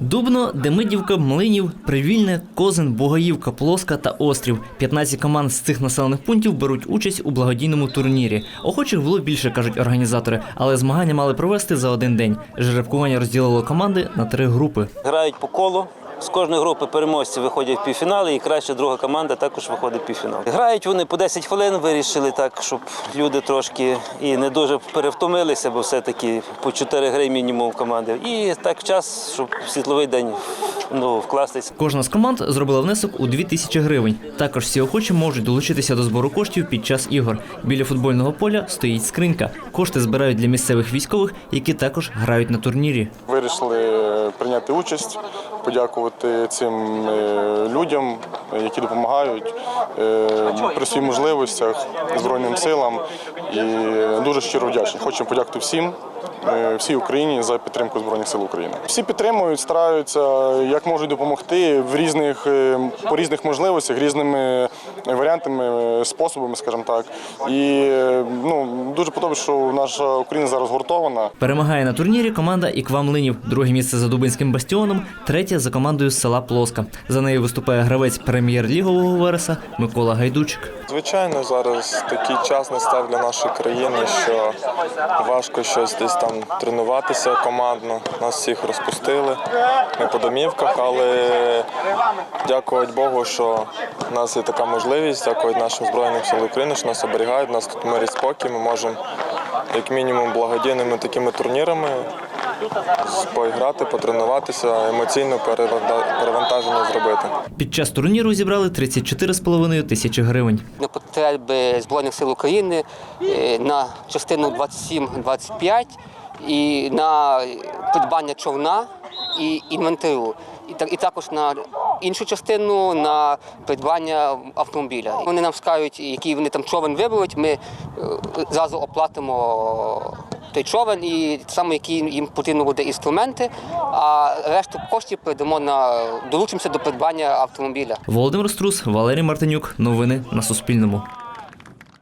Дубно, Демидівка, Млинів, Привільне, Козин, Бугаївка, Плоска та Острів. 15 команд з цих населених пунктів беруть участь у благодійному турнірі. Охочих було більше, кажуть організатори, але змагання мали провести за один день. Жеребкування розділило команди на три групи. Грають по колу. З кожної групи переможці виходять в півфінали, і краща друга команда також виходить в півфінал. Грають вони по 10 хвилин, вирішили так, щоб люди трошки і не дуже перевтомилися, бо все-таки по 4 гри мінімум команди. І так час, щоб в світловий день ну, вкластися. Кожна з команд зробила внесок у 2 тисячі гривень. Також всі охочі можуть долучитися до збору коштів під час ігор. Біля футбольного поля стоїть скринька. Кошти збирають для місцевих військових, які також грають на турнірі. Вирішили прийняти участь, подякувати цим е, людям, які допомагають е, при своїх можливостях Збройним силам. І дуже щиро вдячні. Хочемо подякувати всім, е, всій Україні за підтримку Збройних сил України. Всі підтримують, стараються, як можуть допомогти в різних е, по різних можливостях, різними варіантами, способами, скажімо так. І ну дуже подобається, що наша Україна зараз гуртована. Перемагає на турнірі команда Іква Млинів. Друге місце за Дубинським бастіоном, третє за командою села Плоска. За нею виступає гравець прем'єр-лігового вереса Микола Гайдучик. Звичайно, зараз такий час настав для нашої країни, що важко щось десь там тренуватися командно. Нас всіх розпустили. Ми по домівках, але дякувати Богу, що в нас є така можливість, дякувати нашим Збройним силам України, що нас оберігають, у нас тут мир спокій. Ми можемо як мінімум благодійними такими турнірами поіграти, потренуватися, емоційно переванта- перевантаження зробити. Під час турніру зібрали 34,5 тисячі гривень. на потреби Збройних сил України е, на частину 27-25 і на придбання човна і інвентарю. І, так- і також на іншу частину на придбання автомобіля. Вони нам скажуть, який вони там човен виберуть, ми е, зразу оплатимо той човен і саме які їм потрібно буде інструменти, а решту коштів передамо на долучимося до придбання автомобіля. Володимир Струс, Валерій Мартинюк. Новини на Суспільному.